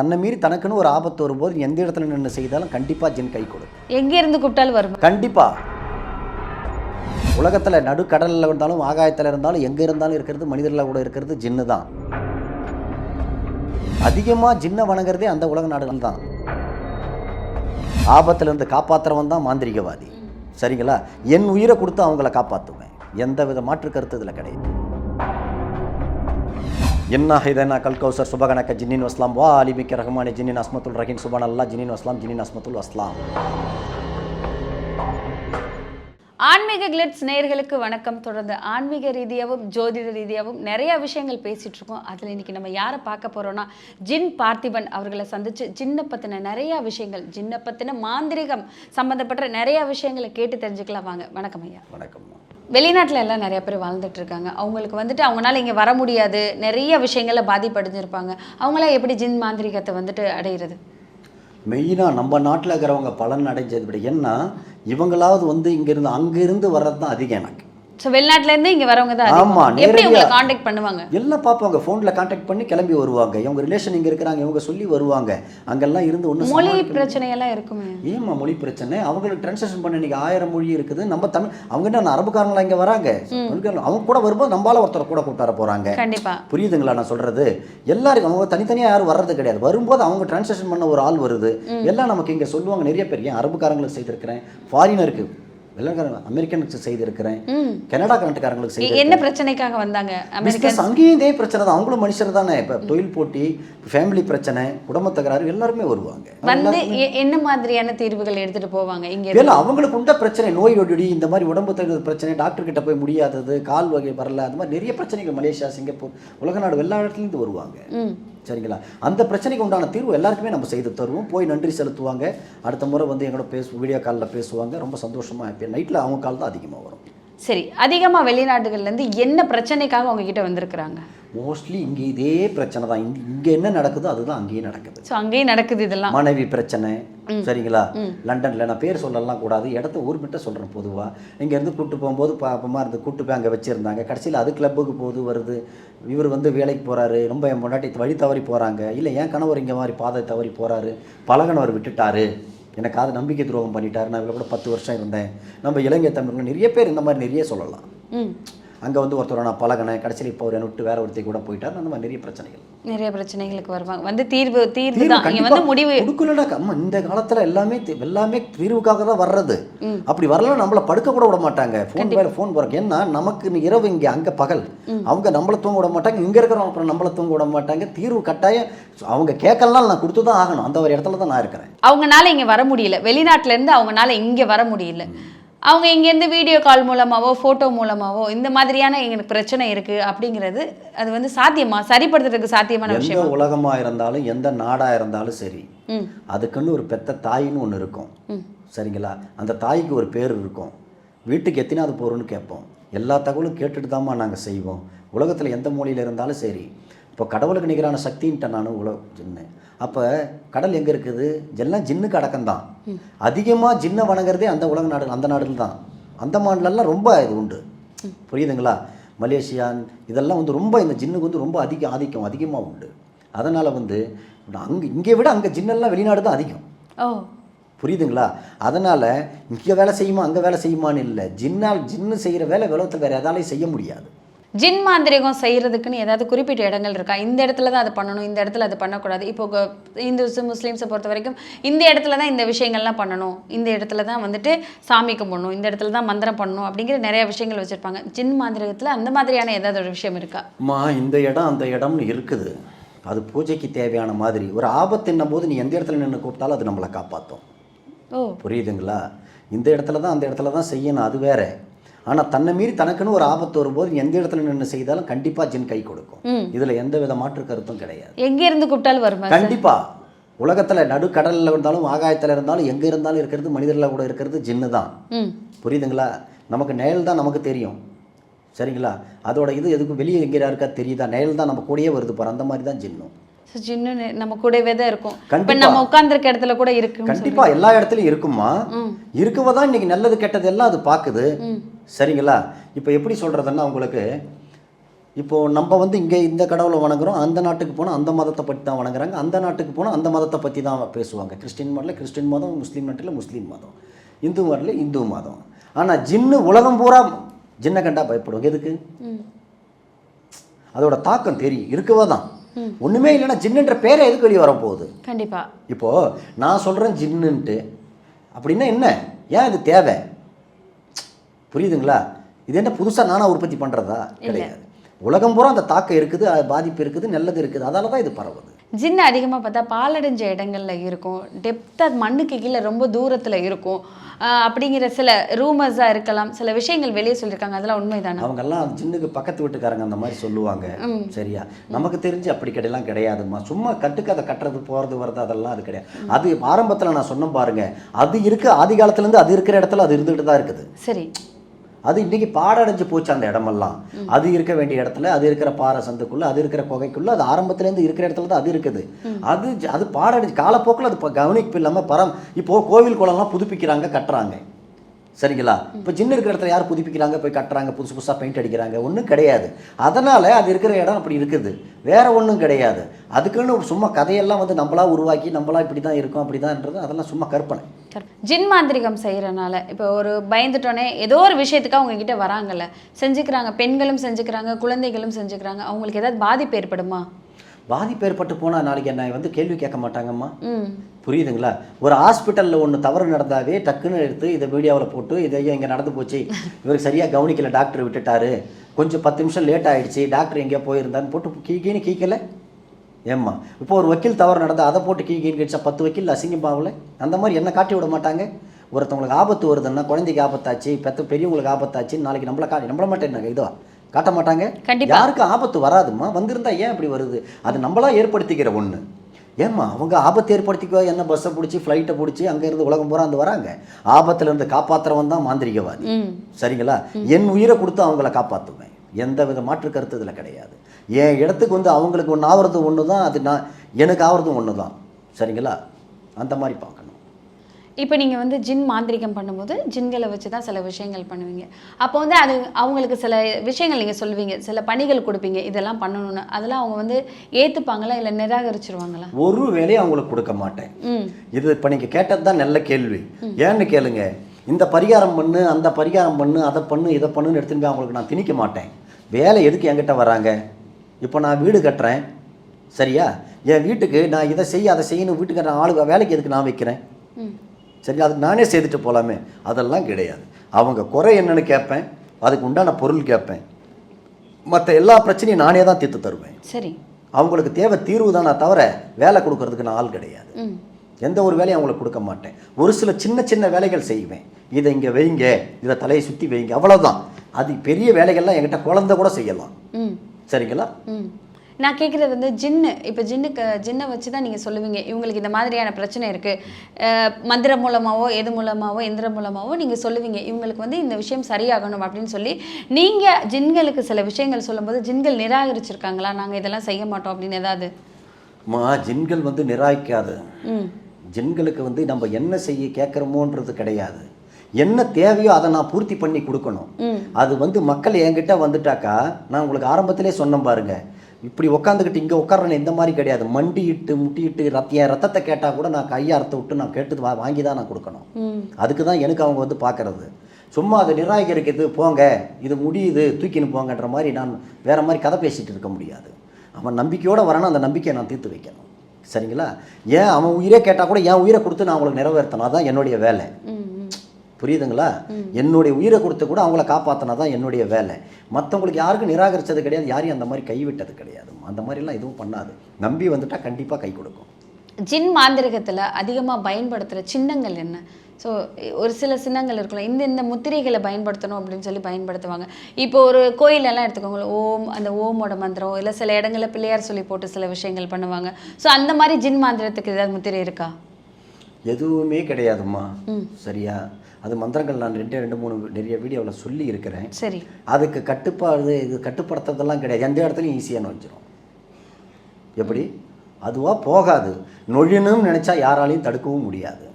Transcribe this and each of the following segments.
தன்னை மீறி தனக்குன்னு ஒரு ஆபத்து வரும்போது எந்த இடத்துல நின்று செய்தாலும் கண்டிப்பாக ஜின் கை கொடுக்கும் எங்க இருந்து கூப்பிட்டாலும் வரும். கண்டிப்பாக உலகத்தில் நடுக்கடலில் இருந்தாலும் ஆகாயத்தில் இருந்தாலும் எங்கே இருந்தாலும் இருக்கிறது மனிதர்களில் கூட இருக்கிறது ஜின்னு தான். அதிகமாக ஜின்னை வணங்குறதே அந்த உலக நாடுகள் தான். ஆபத்திலிருந்து காப்பாற்றுறவன் தான் மாந்திரிகவாதி. சரிங்களா? என் உயிரை கொடுத்து அவங்கள காப்பாற்றுவேன் எந்த வித மாற்று கருத்து இதில் கிடையாது. என்ன ஹைதனா கல்கௌசர் சுபகணக்க ஜின்னின் வஸ்லாம் வா அலிமிக்க ரஹ்மானி ஜின்னின் அஸ்மத்துல் ரஹீம் சுபான் அல்லா ஜின்னின் வஸ்லாம் ஜின்னின் அஸ்மத்துல் வஸ்லாம் ஆன்மீக கிளிட்ஸ் நேயர்களுக்கு வணக்கம். தொடர்ந்து ஆன்மீக ரீதியாகவும் ஜோதிட ரீதியாகவும் நிறைய விஷயங்கள் பேசிட்டு இருக்கோம். அதில் இன்னைக்கு நம்ம யாரை பார்க்க போறோம்னா ஜின் பார்த்திபன் அவர்களை சந்திச்சு ஜின்னை பத்தின நிறைய விஷயங்கள் ஜின்னை பத்தின மாந்திரிகம் சம்பந்தப்பட்ட நிறைய விஷயங்களை கேட்டு தெரிஞ்சுக்கலாம் வாங்க. வணக்கம் ஐயா. வணக்கம். வெளிநாட்டில் எல்லாம் நிறைய பேர் வாழ்ந்துட்டு இருக்காங்க. அவங்களுக்கு வந்துட்டு அவங்களால இங்கே வர முடியாது. நிறைய விஷயங்கள்ல பாதிப்படைஞ்சிருப்பாங்க. அவங்களாம் எப்படி ஜின் மாந்திரிகத்தை வந்துட்டு அடையிறது? மெயினாக நம்ம நாட்டில் இருக்கிறவங்க பலன் அடைஞ்சது விட என்ன? இவங்களாவது வந்து இங்கேருந்து அங்கேருந்து வர்றது தான் அதிகம் எனக்கு. ஸோ வெளிநாட்டுல-இருந்து இங்கே வரவங்க தான் ஆமா, அதிகம். எப்படி. உங்களை காண்டாக்ட் பண்ணுவாங்க? எல்லாம் பார்ப்பாங்க. ஃபோனில் காண்டாக்ட் பண்ணி கிளம்பி வருவாங்க. இவங்க ரிலேஷன் இங்கே இருக்கிறாங்க இவங்க சொல்லி வருவாங்க. அங்கெல்லாம் இருந்து ஒன்று மொழி பிரச்சனையெல்லாம் இருக்குமே. ஏம்மா மொழி பிரச்சனை? அவங்களுக்கு டிரான்ஸ்லேஷன் பண்ண இன்னைக்கு ஆயிரம் மொழி இருக்குது. நம்ம தமிழ் அவங்க என்ன அரபுக்காரங்களா இங்கே வராங்க? அவங்க கூட வரும்போது நம்மளால ஒருத்தர் கூட கூட்டார போகிறாங்க கண்டிப்பா. புரியுதுங்களா நான் சொல்றது? எல்லாருக்கும் அவங்க தனித்தனியாக யாரும் வர்றது கிடையாது. வரும்போது அவங்க டிரான்ஸ்லேஷன் பண்ண ஒரு ஆள் வருது. எல்லாம் நமக்கு இங்கே சொல்லுவாங்க. நிறைய பேர். ஏன் அரபுக்காரங்களுக்கு செய்திருக்கிறேன். ஃபாரினருக்கு வெள்ளக்காரங்க அமெரிக்கனுக்கு செய்திருக்கிறேன். கனடா கரண்ட்டுக்காரங்களுக்கு செய்து என்ன பிரச்சனைக்காக வந்தாங்க பிஸ்னஸ் அங்கேயும் இதே பிரச்சனை தான். அவங்களும் மனுஷர் தானே. இப்போ தொழில் போட்டி ஃபேமிலி பிரச்சனை குடும்ப தகராறு எல்லாருமே வருவாங்க. வந்து என்ன மாதிரியான தீர்வுகள் எடுத்துட்டு போவாங்க இங்க? இல்லை அவங்களுக்கு உண்ட பிரச்சனை நோய் நொடி இந்த மாதிரி உடம்பு தகுந்த பிரச்சனை டாக்டர் கிட்ட போய் முடியாதது கால் வகை வரல அந்த மாதிரி நிறைய பிரச்சனைகள் மலேசியா சிங்கப்பூர் உலக நாடு எல்லா இடத்துலேருந்து வருவாங்க. சரிங்களா? அந்த பிரச்சனைக்கு உண்டான தீர்வு எல்லாருக்குமே நம்ம செய்து தருவோம். போய் நன்றி செலுத்துவாங்க. அடுத்த முறை வந்து எங்களோட பேசு வீடியோ காலில் பேசுவாங்க. ரொம்ப சந்தோஷமாக ஹாப்பியாக நைட்டில் அவங்க கால் தான் அதிகமாக வரும். சரி அதிகமா வெளிநாடுகள்ல இருந்து என்ன பிரச்சனைக்காக உங்ககிட்ட வந்திருக்கிறாங்க? மோஸ்ட்லி இங்கே இதே பிரச்சனை தான். இங்க- இங்கே என்ன நடக்குதோ அதுதான் அங்கேயும் நடக்குது. ஸோ அங்கேயும் நடக்குது இதெல்லாம். மனைவி பிரச்சனை சரிங்களா? லண்டன்ல நான் பேர் சொல்லலாம் கூடாது. இடத்த ஊர் மட்டும் சொல்கிறேன் பொதுவாக இங்கேருந்து கூட்டு போகும்போது பாப்பமாக இருந்து கூட்டு போய் அங்கே வச்சுருந்தாங்க. கடைசியில் அது கிளப்புக்கு போகுது வருது. இவர் வந்து வேலைக்கு போகிறாரு ரொம்ப என் முன்னாடி வழி தவறி போகிறாங்க இல்லை என் கணவர் இங்கே மாதிரி பாதை தவறி போகிறாரு பழகனவர் விட்டுட்டாரு. எனக்காவது நம்பிக்கை துரோகம் பண்ணிட்டார். நான் இவ்வளோ கூட பத்து வருஷம் இருந்தேன். நம்ம இலங்கை தமிழர்கள் நிறைய பேர் இந்த மாதிரி நிறைய சொல்லலாம். ம். அங்கே வந்து ஒருத்தர் நான் பழகினேன். கடைசியில் இப்போ என்னை விட்டு வேற ஒருத்தி கூட போயிட்டார். அந்த மாதிரி நிறைய பிரச்சனைகள். நிறைய பிரச்சனைகளுக்கு வருவாங்க. வந்து தீர்வு தீர்வு தான். இங்க வந்து முடிவு கொடுக்கலடா. அம்மா இந்த காலத்துல எல்லாமே எல்லாமே தீர்வுக்காக தான் வர்றது. அப்படி வரலாம் நம்மள படுக்க கூட விட மாட்டாங்க. ஃபோன் மேல ஃபோன் போறக்கு. ஏன்னா நமக்கு இரவு இங்க அங்க பகல். அவங்க நம்மள தூங்க விட மாட்டாங்க. இங்க இருக்கிறவங்க அப்புறம் நம்மள தூங்க விட மாட்டாங்க. தீர்வு கட்டாயம். அவங்க கேட்கலாம் நான் கொடுத்து தான் ஆகணும். அந்த ஒரு இடத்துல தான் நான் இருக்கிறேன். அவங்கனால இங்க வர முடியல. வெளிநாட்டுல இருந்து அவங்கனால இங்க வர முடியல. அவங்க இங்கேருந்து வீடியோ கால் மூலமாவோ ஃபோட்டோ மூலமாவோ இந்த மாதிரியான எங்களுக்கு பிரச்சனை இருக்கு அப்படிங்கிறது அது வந்து சாத்தியமா சரிப்படுத்துறதுக்கு சாத்தியமான விஷயம்? உலகமா இருந்தாலும் எந்த நாடா இருந்தாலும் சரி அதுக்குன்னு ஒரு பெத்த தாயின்னு ஒன்று இருக்கும். சரிங்களா? அந்த தாய்க்கு ஒரு பேர் இருக்கும். வீட்டுக்கு எத்தனாவது போகிறோன்னு கேட்போம். எல்லா தகவலும் கேட்டுட்டு தாம்மா நாங்கள் செய்வோம். உலகத்தில் எந்த மூலையில் இருந்தாலும் சரி இப்போ கடவுளுக்கு நிகரான சக்தின்ட்டேன் நான் உலக ஜின்னு அப்போ கடல் எங்கே இருக்குது? எல்லாம் ஜின்னுக்கு அடக்கம்தான். அதிகமாக ஜின்னை வணங்குறதே அந்த உலக நாடு அந்த நாடுகள் தான் அந்த மாநிலெல்லாம் ரொம்ப இது உண்டு. புரியுதுங்களா? மலேசியா இதெல்லாம் வந்து ரொம்ப இந்த ஜின்னுக்கு வந்து ரொம்ப அதிக ஆதிக்கம் அதிகமாக உண்டு. அதனால் வந்து அங்கே இங்கே விட அங்கே ஜின்னெல்லாம் வெளிநாடு தான் அதிகம். புரியுதுங்களா? அதனால் இங்கே வேலை செய்யுமா அங்கே வேலை செய்யுமான்னு இல்லை. ஜின்னால் ஜின்னு செய்கிற வேலை உலகத்தில் வேறு எதாலையும் செய்ய முடியாது. ஜின் மாந்திரிகம் செய்யறதுக்குன்னு ஏதாவது குறிப்பிட்ட இடங்கள் இருக்கா? இந்த இடத்துல தான் அது பண்ணணும் இந்த இடத்துல அது பண்ணக்கூடாது. இப்போ இந்துஸ் முஸ்லீம்ஸை பொறுத்த வரைக்கும் இந்த இடத்துல தான் இந்த விஷயங்கள்லாம் பண்ணணும். இந்த இடத்துல தான் வந்துட்டு சாமி கும்பிடணும் இந்த இடத்துல தான் மந்திரம் பண்ணணும் அப்படிங்கிற நிறைய விஷயங்கள் வச்சுருப்பாங்க. ஜின் மாந்திரிகத்தில் அந்த மாதிரியான ஏதாவது ஒரு விஷயம் இருக்கா? அம்மா இந்த இடம் அந்த இடம்னு இருக்குது. அது பூஜைக்கு தேவையான மாதிரி. ஒரு ஆபத்துன்னும் போது நீ எந்த இடத்துல நின்று கூப்பிட்டாலும் அது நம்மளை காப்பாற்றும் ஓ. புரியுதுங்களா? இந்த இடத்துல தான் அந்த இடத்துல தான் செய்யணும். அது வேற. ஆனால் தன்னை மீறி தனக்குன்னு ஒரு ஆபத்து வரும்போது எந்த இடத்துல நின்று செய்தாலும் கண்டிப்பாக ஜின் கை கொடுக்கும். இதில் எந்த வித மாற்று கருத்தும் கிடையாது. எங்கே இருந்து கூப்பிட்டாலும் வருமா கண்டிப்பா. உலகத்துல நடுக்கடல்ல இருந்தாலும் ஆகாயத்துல இருந்தாலும் எங்க இருந்தாலும் இருக்கிறது மனிதர்ல கூட இருக்கிறது ஜின்னு தான். புரியுதுங்களா? நமக்கு நேயல் தான் நமக்கு தெரியும். சரிங்களா? அதோட இது எதுக்கும் வெளியே எங்கே இருக்கா தெரியுதா? நேயல் தான் நம்ம கூடயே வருது பாரு. அந்த மாதிரி தான் ஜின்னும். ஜின்னு நம்ம கூடவே தான் இருக்கும். இப்போ. நம்ம உட்கார்ந்திருக்க இடத்துல கூட இருக்கு கண்டிப்பா. எல்லா இடத்துலயும் இருக்குமா? ம். இருக்கவ தான் இன்னைக்கு நல்லது கெட்டது எல்லாம் அது பார்க்குது ம். சரிங்களா? இப்போ எப்படி சொல்றதுன்னா உங்களுக்கு இப்போது நம்ம வந்து இங்கே இந்த கடவுளை வணங்குறோம் அந்த நாட்டுக்கு போனால் அந்த மதத்தை பற்றி தான் வணங்குறாங்க அந்த நாட்டுக்கு போனால் அந்த மதத்தை பற்றி தான் பேசுவாங்க. கிறிஸ்டின் மதத்தில் கிறிஸ்டின் மதம் முஸ்லீம் நாட்டில் முஸ்லீம் மதம். இந்து மதத்தில் இந்து மதம். ஆனால் ஜின்னு உலகம் பூரா ஜின்னை கண்டா பயப்படுவாங்க. எதுக்கு? அதோட தாக்கம் தெரியும் இருக்கவே தான். ஒன்றுமே இல்லைன்னா ஜின்னுன்ற பேரே எதுக்கு வெளியே வரப்போகுது? கண்டிப்பா. இப்போது நான் சொல்கிறேன் ஜின்னுன்ட்டு. அப்படின்னா என்ன? ஏன் இது தேவை? புரியுதுங்களா? இது என்ன புதுசாக நானாக உற்பத்தி பண்ணுறதா கிடையாது. உலகம் பூரா அந்த தாக்கம் இருக்குது அது பாதிப்பு இருக்குது நல்லது இருக்குது. அதால தான் இது பரவுது. ஜின்னு அதிகமாக பார்த்தா பாலடைஞ்ச இடங்கள்ல இருக்கும். டெப்த்தாக மண்ணுக்கு கீழே ரொம்ப தூரத்தில் இருக்கும். அப்படிங்கிற சில ரூமர்ஸாக இருக்கலாம். சில விஷயங்கள் வெளியே சொல்லியிருக்காங்க அதெல்லாம் உண்மைதானா? அவங்கெல்லாம் ஜின்னுக்கு பக்கத்து வீட்டுக்காரங்க அந்த மாதிரி சொல்லுவாங்க. சரியா? நமக்கு தெரிஞ்சு அப்படி கிடையெல்லாம் கிடையாதும்மா. சும்மா கட்டுக்கதை கட்டுறது போகிறது வர்றது அதெல்லாம் அது கிடையாது. அது ஆரம்பத்தில் நான் சொன்ன பாருங்க. அது இருக்கு ஆதி காலத்துலேருந்து அது இருக்கிற இடத்துல அது இருந்துகிட்டு தான் இருக்குது. சரி. அது இன்னைக்கு பாடடைஞ்சு போச்சு அந்த இடமெல்லாம். அது இருக்க வேண்டிய இடத்துல அது இருக்கிற பாறை சந்துக்குள்ள அது இருக்கிற குகைக்குள்ள அது ஆரம்பத்துலேருந்து இருக்கிற இடத்துல தான் அது இருக்குது. அது அது பாடடைஞ்சு காலப்போக்கில் அது கவனிப்பு இல்லாமல் பரம் இப்போ கோவில் குளம்லாம் புதுப்பிக்கிறாங்க கட்டுறாங்க. சரிங்களா? இப்போ ஜின்னு இருக்கிற இடத்துல யார் புதுப்பிக்கிறாங்க போய் கட்டுறாங்க புதுசு புதுசாக பெயிண்ட் அடிக்கிறாங்க ஒன்றும் கிடையாது. அதனால் அது இருக்கிற இடம் அப்படி இருக்குது. வேற ஒன்றும் கிடையாது. அதுக்குன்னு சும்மா கதையெல்லாம் வந்து நம்மளா உருவாக்கி நம்மளா இப்படி தான் இருக்கும் அப்படி தான்ன்றது அதெல்லாம் சும்மா கற்பனை. Correct. ஜின் மாந்திரிகம் செய்கிறனால இப்போ ஒரு பயந்துட்டோன்னே ஏதோ ஒரு விஷயத்துக்கு அவங்க கிட்ட வராங்கல்ல. செஞ்சுக்கிறாங்க பெண்களும் செஞ்சுக்கிறாங்க குழந்தைகளும் செஞ்சுக்கிறாங்க. அவங்களுக்கு ஏதாவது பாதிப்பு ஏற்படுமா? பாதிப்பு ஏற்பட்டு போனால் நாளைக்கு என்ன வந்து கேள்வி கேட்க மாட்டாங்கம்மா. புரியுதுங்களா? ஒரு ஹாஸ்பிட்டலில் ஒன்று தவறு நடந்தாவே டக்குன்னு எடுத்து இதை வீடியோவில் போட்டு இதை இங்கே நடந்து போச்சு. இவருக்கு சரியாக கவனிக்கல டாக்டர் விட்டுட்டாரு. கொஞ்சம் பத்து நிமிஷம் லேட் ஆயிடுச்சு. டாக்டர் எங்கேயோ போயிருந்தான்னு போட்டு கீ கீன்னு கீக்கல. ஏம்மா? இப்போ ஒரு வக்கீல் தவறு நடந்தால் அதை போட்டு கீ கீன்னு கழிச்சா பத்து வக்கீல் அசிங்கமாகல அந்த மாதிரி என்ன காட்டி விட மாட்டாங்க? ஒருத்தவங்களுக்கு ஆபத்து வருதுன்னா குழந்தைக்கு ஆபத்தாச்சு பெத்த பெரியவங்களுக்கு ஆபத்தாச்சு நாளைக்கு நம்மளை காட்டி நம்மள மாட்டேன் இதோ காட்ட மாட்டாங்க. யாருக்கும் ஆபத்து வராதும்மா? வந்திருந்தா ஏன் இப்படி வருது? அது நம்மளா ஏற்படுத்திக்கிற ஒன்று ஏம்மா அவங்க ஆபத்து ஏற்படுத்திக்கோ என்ன பஸ்ஸை பிடிச்சி ஃப்ளைட்டை பிடிச்சி அங்கேருந்து உலகம் பூரா வந்து வராங்க. ஆபத்துல இருந்து காப்பாற்றுறவன் தான் மாந்திரிகவாதி. சரிங்களா? என் உயிரை கொடுத்து அவங்கள காப்பாற்றுவேன் எந்த வித மாற்று கருத்து இதில் கிடையாது. என் இடத்துக்கு வந்து அவங்களுக்கு ஒன்று ஆகிறது ஒன்று தான் அது நான் எனக்கு ஆகிறதும் ஒன்று தான் சரிங்களா? அந்த மாதிரி பார்க்கணும். இப்போ நீங்கள் வந்து ஜின் மாந்திரிகம் பண்ணும்போது ஜின்களை வச்சு தான் சில விஷயங்கள் பண்ணுவீங்க. அப்போ வந்து அது அவங்களுக்கு சில விஷயங்கள் நீங்கள் சொல்லுவீங்க சில பணிகள் கொடுப்பீங்க இதெல்லாம் பண்ணணும்னு. அதெல்லாம் அவங்க வந்து ஏற்றுப்பாங்களா இல்லை நிராகரிச்சிருவாங்களா? ஒரு வேலையை அவங்களுக்கு கொடுக்க மாட்டேன். இது இப்போ நீங்கள் கேட்டது தான் நல்ல கேள்வி. ஏன்னு கேளுங்க இந்த பரிகாரம் பண்ணு அந்த பரிகாரம் பண்ணு அதை பண்ணு இதை பண்ணுன்னு எடுத்துன்னு போய் அவங்களுக்கு நான் திணிக்க மாட்டேன். வேலை எதுக்கு என்கிட்ட வராங்க? இப்போ நான் வீடு கட்டுறேன். சரியா? என் வீட்டுக்கு நான் இதை செய்ய அதை செய்யணும் வீட்டுக்கு நான் ஆளு வேலைக்கு எதுக்கு நான் வைக்கிறேன்? சரி அதுக்கு நானே செய்துட்டு போகலாமே அதெல்லாம் கிடையாது. அவங்க குறை என்னன்னு கேட்பேன். அதுக்கு உண்டான பொருள் கேட்பேன். மற்ற எல்லா பிரச்சனையும் நானே தான் தீர்த்து தருவேன். சரி. அவங்களுக்கு தேவை தீர்வு தானே தவிர வேலை கொடுக்கறதுக்கு நான் ஆள் கிடையாது. எந்த ஒரு வேலையும் அவங்களுக்கு கொடுக்க மாட்டேன். ஒரு சில சின்ன சின்ன வேலைகள் செய்வேன். இதை இங்கே வைங்க. இதை தலையை சுற்றி வைங்க. அவ்வளவுதான். அது பெரிய வேலைகள்லாம் என்கிட்ட குழந்தை கூட செய்யலாம். சரிங்களா? ம். நான் கேட்குறது வந்து ஜின்னு. இப்போ ஜின்னுக்கு ஜின்னை வச்சு தான் நீங்கள் சொல்லுவீங்க இவங்களுக்கு இந்த மாதிரியான பிரச்சனை இருக்குது மந்திரம் மூலமாவோ எது மூலமாவோ எந்திரம் மூலமாவோ நீங்கள் சொல்லுவீங்க இவங்களுக்கு வந்து இந்த விஷயம் சரியாகணும் அப்படின்னு சொல்லி. நீங்கள் ஜின்களுக்கு சில விஷயங்கள் சொல்லும்போது ஜின்கள் நிராகரிச்சிருக்காங்களா? நாங்கள் இதெல்லாம் செய்ய மாட்டோம் அப்படின்னு ஏதாவது? மா ஜின்கள் வந்து நிராய்க்காது ம். ஜின்களுக்கு வந்து நம்ம என்ன செய்ய கேட்குறோமோன்றது கிடையாது. என்ன தேவையோ அதை நான் பூர்த்தி பண்ணி கொடுக்கணும். அது வந்து மக்கள் என்கிட்ட வந்துட்டாக்கா நான் உங்களுக்கு ஆரம்பத்திலே சொன்னேன் பாருங்க. இப்படி உட்காந்துக்கிட்டு இங்கே உட்காரணும் இந்த மாதிரி கிடையாது. மண்டியிட்டு முட்டியிட்டு ரத்த என் ரத்தத்தை கேட்டால் கூட நான் கையை அறுத்து விட்டு நான் கேட்டு வா வாங்கி தான் நான் கொடுக்கணும். அதுக்கு தான் எனக்கு அவங்க வந்து பார்க்கறது. சும்மா அதை நிராகரிக்கிறது போங்க இது முடியுது தூக்கின்னு போங்கன்ற மாதிரி நான் வேற மாதிரி கதை பேசிட்டு இருக்க முடியாது. அவன் நம்பிக்கையோட வரணும் அந்த நம்பிக்கையை நான் தீர்த்து வைக்கணும். சரிங்களா? ஏன் அவன் உயிரே கேட்டால் கூட என் உயிரை கொடுத்து நான் அவங்களுக்கு நிறைவேற்றணும். அதான் என்னுடைய வேலை. புரியுதுங்களா? என்னுடைய உயிரை கொடுத்து கூட அவங்கள காப்பாற்றினா தான் என்னுடைய வேலை. மற்றவங்களுக்கு யாருக்கும் நிராகரித்தது கிடையாது யாரையும் அந்த மாதிரி கைவிட்டது கிடையாது. அந்த மாதிரிலாம் எதுவும் பண்ணாது. நம்பி வந்துட்டால் கண்டிப்பாக கை கொடுக்கும். ஜின் மாந்திரிகத்தில் அதிகமாக பயன்படுத்துகிற சின்னங்கள் என்ன? ஸோ ஒரு சில சின்னங்கள் இருக்கலாம் இந்த இந்த முத்திரைகளை பயன்படுத்தணும் அப்படின்னு சொல்லி பயன்படுத்துவாங்க. இப்போ ஒரு கோயிலெல்லாம் எடுத்துக்கோங்க ஓம் அந்த ஓமோட மந்திரம் இல்லை சில இடங்களில் பிள்ளையார் சொல்லி போட்டு சில விஷயங்கள் பண்ணுவாங்க. ஸோ அந்த மாதிரி ஜின் மாந்திரத்துக்கு ஏதாவது முத்திரை இருக்கா? எதுவுமே கிடையாதும்மா. சரியா? அது மந்திரங்கள் நான் ரெண்டே ரெண்டு மூணு நிறைய வீடியோவில் சொல்லி இருக்கிறேன் சரி. அதுக்கு கட்டுப்பாடு இது கட்டுப்படுத்துறதெல்லாம் கிடையாது. எந்த இடத்துலையும் ஈஸியாக வச்சிரும் எப்படி? அதுவாக போகாது. நொழியணும்னு நினச்சா யாராலையும் தடுக்கவும் முடியாது.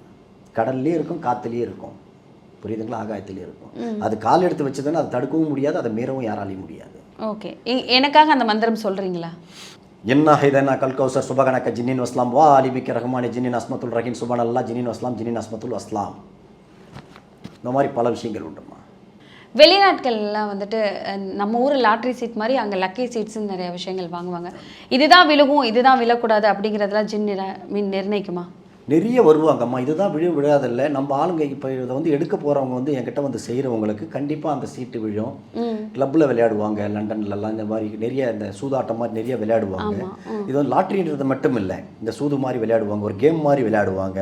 கடல்லையும் இருக்கும் காற்றுலேயும் இருக்கும். புரியுதுங்களா? ஆகாயத்துலேயும் இருக்கும். அது கால் எடுத்து வச்சதுன்னா அதை தடுக்கவும் முடியாது அதை மீறவும் யாராலையும் முடியாது. ஓகே. எனக்காக அந்த மந்திரம் சொல்றீங்களா? என்ன ஹைதனா கல் கௌசர் சுபகனக்க ஜின்னின் வஸ்லாம் வா அலிமிக்க ரஹ்மானி ஜின்னின் அஸ்மத்துல் ரஹீம் சுபான் அல்லா ஜின்னின் வஸ்லாம் ஜின்னின் அஸ்மத்துல் அஸ்லாம் இந்த மாதிரி பல விஷயங்கள் உண்டுமா? வெளிநாட்கள்லாம் வந்துட்டு அஹ், நம்ம ஊர் லாட்ரி சீட் மாதிரி அங்கே லக்கி சீட்ஸ்ன்னு நிறைய விஷயங்கள் வாங்குவாங்க. இதுதான் விழுகும் இதுதான் விழக்கூடாது அப்படிங்கிறதெல்லாம் ஜின் நிர- மீன் நிர்ணயிக்குமா? நிறைய வருவாங்கம்மா இதுதான் விழு விழாதில்ல. நம்ம ஆளுங்க இப்போ இதை வந்து எடுக்க போகிறவங்க வந்து என்கிட்ட வந்து செய்கிறவங்களுக்கு கண்டிப்பாக அந்த சீட்டு விழும். கிளப்பில் விளையாடுவாங்க. லண்டன்லலாம் இந்த மாதிரி நிறைய இந்த சூதாட்டம் மாதிரி நிறைய விளையாடுவாங்க. இது வந்து லாட்ரின்றது மட்டும் இல்லை. இந்த சூது மாதிரி விளையாடுவாங்க. ஒரு கேம் மாதிரி விளையாடுவாங்க.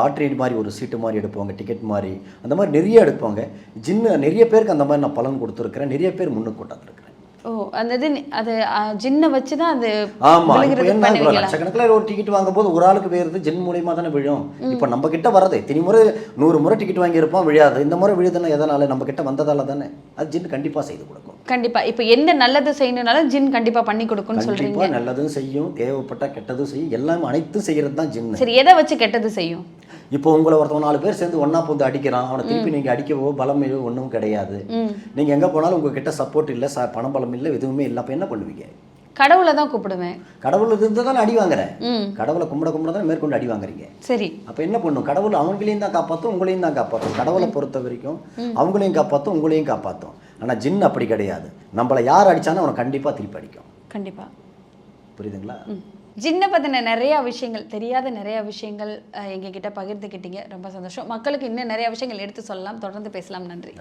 லாட்ரி மாதிரி ஒரு சீட்டு மாதிரி எடுப்பாங்க. டிக்கெட் மாதிரி. அந்த மாதிரி நிறைய எடுப்பாங்க. ஜின்னு நிறைய பேருக்கு அந்த மாதிரி நான் பலன் கொடுத்துருக்கிறேன். நிறைய பேர் முன்னுக்கு கொண்டாந்துருக்கிறேன் ஓ அந்த இது அது ஜின்னை வச்சு தான் அது ஆமா இப்போ விழுகிறது என்ன இப்போ பண்ணுவீங்களா? லட்சக்கணக்கில் ஒரு டிக்கெட் வாங்கும்போது ஒரு ஆளுக்கு வேறுது ஜென் மூலியமா தானே விழும். இப்போ நம்ம கிட்ட வரது எத்தனை முறை நூறு முறை டிக்கெட் வாங்கியிருப்போம் விழாது. இந்த முறை விழுதுன்னா எதனால? நம்ம கிட்ட வந்ததால தானே. அது ஜின் கண்டிப்பா செய்து கொடுக்கும். கண்டிப்பா. இப்போ எந்த நல்லது செய்யணும்னாலும் ஜின் கண்டிப்பா பண்ணி கொடுக்கும்னு சொல்றீங்க. நல்லதும் செய்யும் தேவைப்பட்ட கெட்டதும் செய்யும். எல்லாமே அனைத்தும் செய்யறது தான் ஜின்னு. சரி எதை வச்சு கெட்டது செய்யும்? இப்போ உங்களை ஒருத்தவங்க நாலு பேர் சேர்ந்து ஒண்ணா பூந்து அடிக்கிறான். அவனை திருப்பி நீங்க அடிக்கவோ பலம் ஒன்றும் கிடையாது. நீங்க எங்க போனாலும் உங்ககிட்ட சப்போர்ட் இல்லை பணம் பலம் இல்லை எதுவுமே இல்லை. அப்போ என்ன பண்ணுவீங்க? கடவுளை தான் கூப்பிடுவேன். கடவுள் இருந்து தானே அடி வாங்குறேன்? கடவுளை கும்பிட கும்பிட தானே மேற்கொண்டு அடி வாங்குறீங்க? சரி. அப்போ என்ன பண்ணும்? கடவுள் அவங்களையும் தான் காப்பாற்றும் உங்களையும் தான் காப்பாற்றும் கடவுளை பொறுத்த வரைக்கும் அவங்களையும் காப்பாற்றும் உங்களையும் காப்பாற்றும் ஆனால் ஜின் அப்படி கிடையாது. நம்மளை யார் அடிச்சாலும் அவனை கண்டிப்பாக திருப்பி அடிக்கும். கண்டிப்பா. புரியுதுங்களா? ஜின்னை பற்றின நிறையா விஷயங்கள் தெரியாத நிறையா விஷயங்கள் எங்ககிட்ட பகிர்ந்துக்கிட்டீங்க ரொம்ப சந்தோஷம். மக்களுக்கு இன்னும் நிறைய விஷயங்கள் எடுத்து சொல்லலாம். தொடர்ந்து பேசலாம். நன்றி.